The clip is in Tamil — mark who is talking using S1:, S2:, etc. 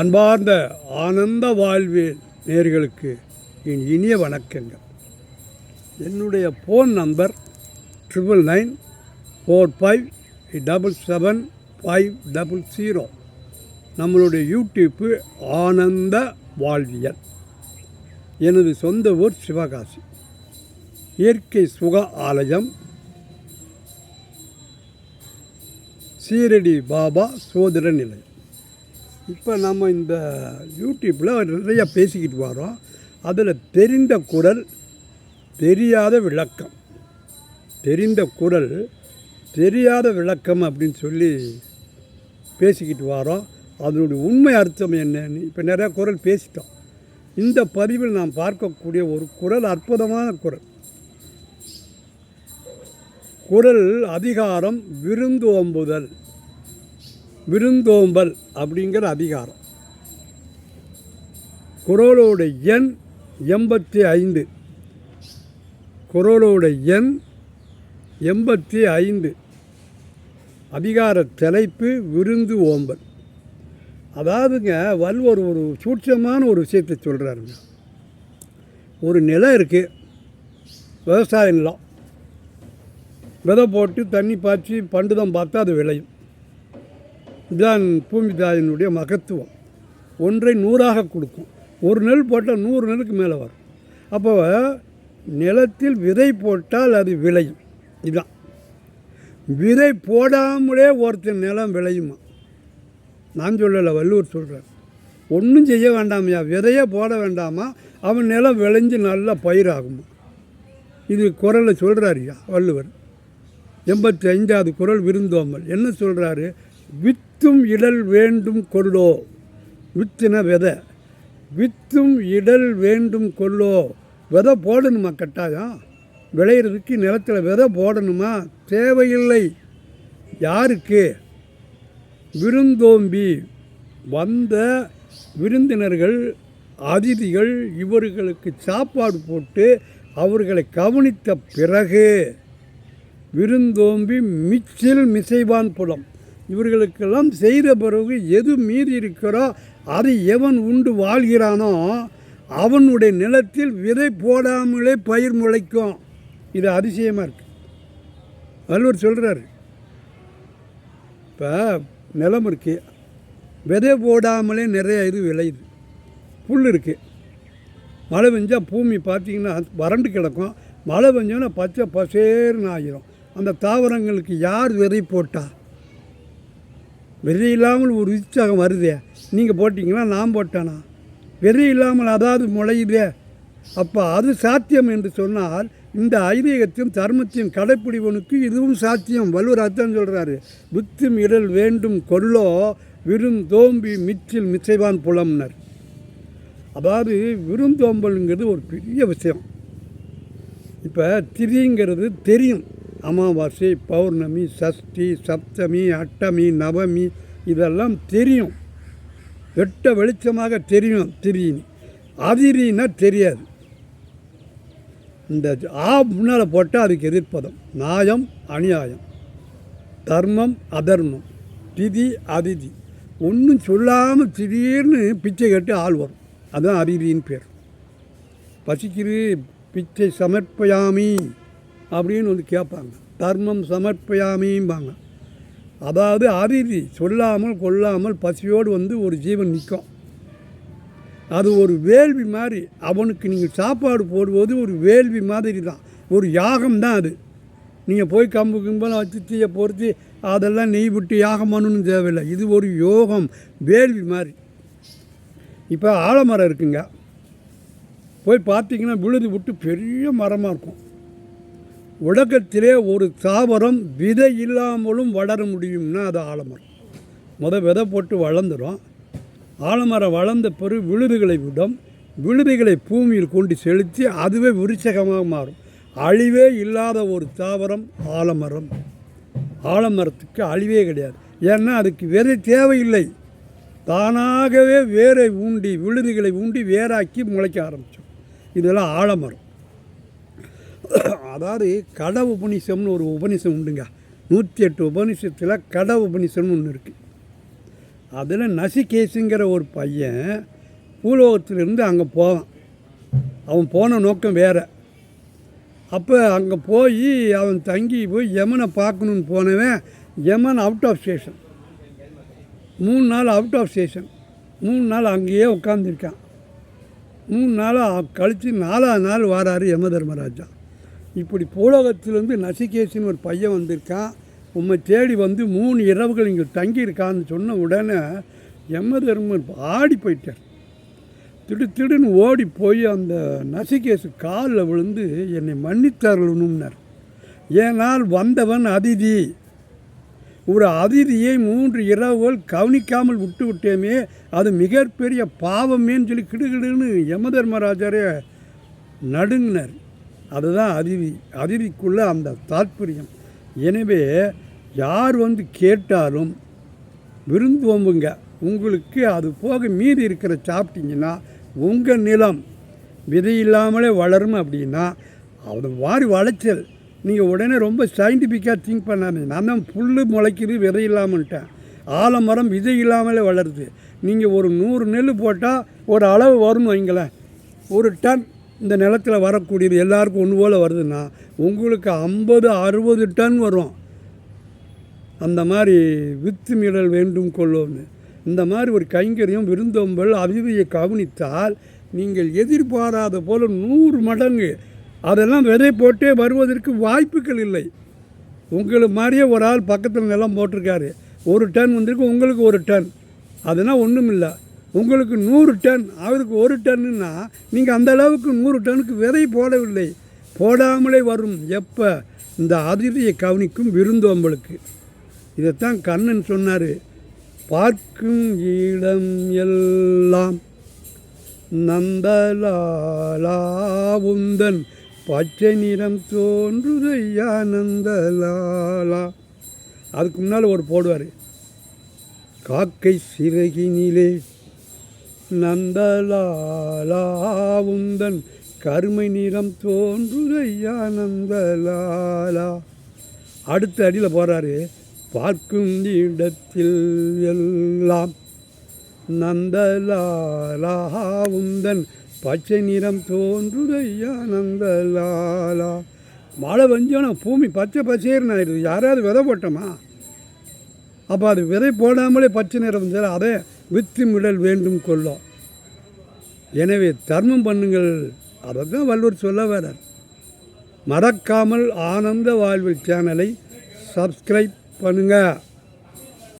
S1: அன்பார்ந்த ஆனந்த வாழ்வில் நேர்களுக்கு என் இனிய வணக்கங்கள் என்னுடைய phone number triple nine four five double seven five double zero நம்மளுடைய யூடியூப்பு ஆனந்த வாழ்வியல் எனது சொந்த ஊர் சிவகாசி இயற்கை சுக ஆலயம் சீரடி பாபா சோதர நிலையம் இப்போ நம்ம இந்த யூடியூப்பில் நிறையா பேசிக்கிட்டு வரோம் அதில் தெரிந்த குரல் தெரியாத விளக்கம் தெரிந்த குரல் தெரியாத விளக்கம் அப்படின்னு சொல்லி பேசிக்கிட்டு வரோம் அதனுடைய உண்மை அர்த்தம் என்னன்னு இப்போ நிறையா குரல் பேசிட்டோம் இந்த பதிவில் நாம் பார்க்கக்கூடிய ஒரு குரல் அற்புதமான குரல் குரல் அதிகாரம் விருந்து ஒம்புதல் விருந்தோம்பல் அப்படிங்கிற அதிகாரம் குரலோட எண் எண்பத்தி ஐந்து குரலோட எண் எண்பத்தி ஐந்து அதிகார தலைப்பு விருந்து ஓம்பல் அதாவதுங்க வல்வர் ஒரு சூட்சமான ஒரு விஷயத்தை சொல்கிறாருங்க ஒரு நிலம் இருக்குது விவசாய நிலம் விதை போட்டு தண்ணி பாய்ச்சி பண்டுதம் பார்த்தா அது விளையும் இதுதான் பூமிதாயினுடைய மகத்துவம் ஒன்றை நூறாக கொடுக்கும் ஒரு நெல் போட்டால் நூறு நெலுக்கு மேலே வரும் அப்போ நிலத்தில் விதை போட்டால் அது விளையும் இதுதான் விதை போடாமலே ஒருத்தர் நிலம் விளையுமா நான் சொல்லலை வள்ளுவர் சொல்கிறேன் ஒன்றும் செய்ய வேண்டாமையா விதையே போட வேண்டாமா அவன் நிலம் விளைஞ்சு நல்லா பயிராகுமா இது குரலை சொல்கிறாருயா வள்ளுவர் எண்பத்தி ஐந்தாவது குரல் விருந்தோமல் என்ன சொல்கிறாரு வித்தும் இடல் வேண்டும் கொள்ளோ வித்தின விதை வித்தும் இடல் வேண்டும் கொள்ளோ விதை போடணுமா கட்டாயம் விளையிறதுக்கு நிலத்தில் விதை போடணுமா தேவையில்லை யாருக்கு விருந்தோம்பி வந்த விருந்தினர்கள் அதிதிகள் இவர்களுக்கு சாப்பாடு போட்டு அவர்களை கவனித்த பிறகு விருந்தோம்பி மிச்சில் மிசைவான் புலம் இவர்களுக்கெல்லாம் செய்கிற பிறகு எது மீறி இருக்கிறோ அது எவன் உண்டு வாழ்கிறானோ அவனுடைய நிலத்தில் விதை போடாமலே பயிர் முளைக்கும் இது அதிசயமாக இருக்குது வள்ளுவர் சொல்கிறாரு இப்போ நிலம் இருக்குது விதை போடாமலே நிறைய இது விளையுது புல் இருக்குது மழை பெஞ்சால் பூமி பார்த்திங்கன்னா வறண்டு கிடக்கும் மழை பெஞ்சோன்னா பச்சை பசேர்னு ஆகிரும் அந்த தாவரங்களுக்கு யார் விதை போட்டால் வெறி இல்லாமல் ஒரு உற்சாகம் வருதே நீங்கள் போட்டிங்களா நான் போட்டேனா வெறி இல்லாமல் அதாவது முளையுதே அப்போ அது சாத்தியம் என்று சொன்னால் இந்த ஐதீகத்தையும் தர்மத்தையும் கடைப்பிடிவனுக்கு இதுவும் சாத்தியம் வள்ளுவர் அர்த்தம் சொல்கிறாரு புத்தும் இடல் வேண்டும் கொல்லோ விருந்தோம்பி மிச்சில் மிச்சைவான் புலம்னர் அதாவது விருந்தோம்பல்ங்கிறது ஒரு பெரிய விஷயம் இப்போ திரிங்கிறது தெரியும் அமாவாசை பௌர்ணமி சஷ்டி சப்தமி அட்டமி நவமி இதெல்லாம் தெரியும் வெட்ட வெளிச்சமாக தெரியும் திரியினி அதிரின்னா தெரியாது இந்த ஆ முன்னால் போட்டால் அதுக்கு எதிர்ப்பதம் நியாயம் அநியாயம் தர்மம் அதர்மம் திதி அதிதி ஒன்றும் சொல்லாமல் திடீர்னு பிச்சை கட்டு ஆள் வரும் அதுதான் அதிரின்னு பேர் பசிக்கிறது பிச்சை சமர்ப்பயாமி அப்படின்னு வந்து கேட்பாங்க தர்மம் சமர்ப்பியாமையும்பாங்க அதாவது அதிதி சொல்லாமல் கொல்லாமல் பசியோடு வந்து ஒரு ஜீவன் நிற்கும் அது ஒரு வேள்வி மாதிரி அவனுக்கு நீங்கள் சாப்பாடு போடுவது ஒரு வேள்வி மாதிரி தான் ஒரு யாகம் தான் அது நீங்கள் போய் கம்பு கும்பலாம் வச்சு தீய பொறுத்து அதெல்லாம் நெய் விட்டு யாகம் பண்ணணும்னு தேவையில்லை இது ஒரு யோகம் வேள்வி மாதிரி இப்போ ஆலமரம் இருக்குங்க போய் பார்த்தீங்கன்னா விழுது விட்டு பெரிய மரமாக இருக்கும் உலகத்திலே ஒரு தாவரம் விதை இல்லாமலும் வளர முடியும்னா அது ஆலமரம் முத விதை போட்டு வளர்ந்துடும் ஆலமரம் வளர்ந்த பிறகு விழுதுகளை விடும் விழுதுகளை பூமியில் கொண்டு செலுத்தி அதுவே விருச்சகமாக மாறும் அழிவே இல்லாத ஒரு தாவரம் ஆலமரம் ஆலமரத்துக்கு அழிவே கிடையாது ஏன்னா அதுக்கு விதை தேவையில்லை தானாகவே வேரை ஊண்டி விழுதுகளை ஊண்டி வேறாக்கி முளைக்க ஆரம்பித்தோம் இதெல்லாம் ஆலமரம் அதாவது கட உபநிஷம்னு ஒரு உபநிஷம் உண்டுங்க நூற்றி எட்டு உபநிஷத்தில் கட உபநிஷம்னு ஒன்று இருக்குது அதில் நசிகேசுங்கிற ஒரு பையன் பூலோகத்திலிருந்து அங்கே போவான் அவன் போன நோக்கம் வேறு அப்போ அங்கே போய் அவன் தங்கி போய் யமனை பார்க்கணுன்னு போனவன் யமன் அவுட் ஆஃப் ஸ்டேஷன் மூணு நாள் அவுட் ஆஃப் ஸ்டேஷன் மூணு நாள் அங்கேயே உட்காந்துருக்கான் மூணு நாளாக கழித்து நாலாவது நாள் வாராரு யம தர்மராஜா இப்படி பூலோகத்திலேருந்து நசிகேசின்னு ஒரு பையன் வந்திருக்கான் உம்மை தேடி வந்து மூணு இரவுகள் இங்கே தங்கியிருக்கான்னு சொன்ன உடனே யமதர்மன் ஆடி போயிட்டார் திடு திடுன்னு ஓடி போய் அந்த நசிகேசு காலில் விழுந்து என்னை மன்னித்தார்கள்னார் ஏனால் வந்தவன் அதிதி ஒரு அதிதியை மூன்று இரவுகள் கவனிக்காமல் விட்டு விட்டேமே அது மிகப்பெரிய பாவமேன்னு சொல்லி கிடுகிடுன்னு யமதர்மராஜரே நடுங்கினார் அதுதான் அருவி அருவிக்குள்ளே அந்த தாற்பயம் எனவே யார் வந்து கேட்டாலும் விருந்தோம்புங்க உங்களுக்கு அது போக மீறி இருக்கிற சாப்பிட்டீங்கன்னா உங்கள் நிலம் விதை இல்லாமலே வளரும் அப்படின்னா அது வாரி வளைச்சல் நீங்கள் உடனே ரொம்ப சயின்டிஃபிக்காக திங்க் பண்ணாது நான் தான் புல் முளைக்குது விதை இல்லாமல்ட்டேன் ஆலமரம் விதை இல்லாமலே வளருது நீங்கள் ஒரு நூறு நெல் போட்டால் ஒரு அளவு வரும் வைங்களேன் ஒரு டன் இந்த நிலத்தில் வரக்கூடியது எல்லாருக்கும் ஒன்று போல் வருதுன்னா உங்களுக்கு ஐம்பது அறுபது டன் வரும் அந்த மாதிரி வித்து மீடல் வேண்டும் கொள்ளோம்னு இந்த மாதிரி ஒரு கைங்கரியம் விருந்தோம்பல் அபிவியை கவனித்தால் நீங்கள் எதிர்பாராத போல் நூறு மடங்கு அதெல்லாம் விதை போட்டே வருவதற்கு வாய்ப்புகள் இல்லை உங்களை மாதிரியே ஒரு ஆள் பக்கத்தில் நிலம் போட்டிருக்காரு ஒரு டன் வந்திருக்கு உங்களுக்கு ஒரு டன் அதெல்லாம் ஒன்றும் இல்லை உங்களுக்கு நூறு டன் அவருக்கு ஒரு டன்னுனா நீங்கள் அந்த அளவுக்கு நூறு டன்னுக்கு விதை போடவில்லை போடாமலே வரும் எப்போ இந்த அதிர்வியை கவனிக்கும் அவங்களுக்கு இதைத்தான் கண்ணன் சொன்னார் பார்க்கும் இடம் எல்லாம் நந்தலாலாவுந்தன் பச்சை நிறம் தோன்றுதையா நந்தலாலா அதுக்கு முன்னால் ஒரு போடுவார் காக்கை சிறகினிலே நந்தலாலாவுந்தன் கருமை நிறம் தோன்றுதையா நந்தலாலா அடுத்த அடியில் போகிறாரு பார்க்கும் இடத்தில் எல்லாம் நந்தலாலாவுந்தன் பச்சை நிறம் தோன்றுதையா நந்தலாலா மழை வந்தோன்னா பூமி பச்சை பச்சைன்னு ஆயிடுது யாராவது விதை போட்டோமா அப்போ அது விதை போடாமலே பச்சை நிறம் இருந்தால் அதை முடல் வேண்டும் கொள்ளும் எனவே தர்மம் பண்ணுங்கள் அதை தான் வள்ளுவர் சொல்ல வரார் மறக்காமல் ஆனந்த வாழ்வில் சேனலை சப்ஸ்கிரைப் பண்ணுங்கள்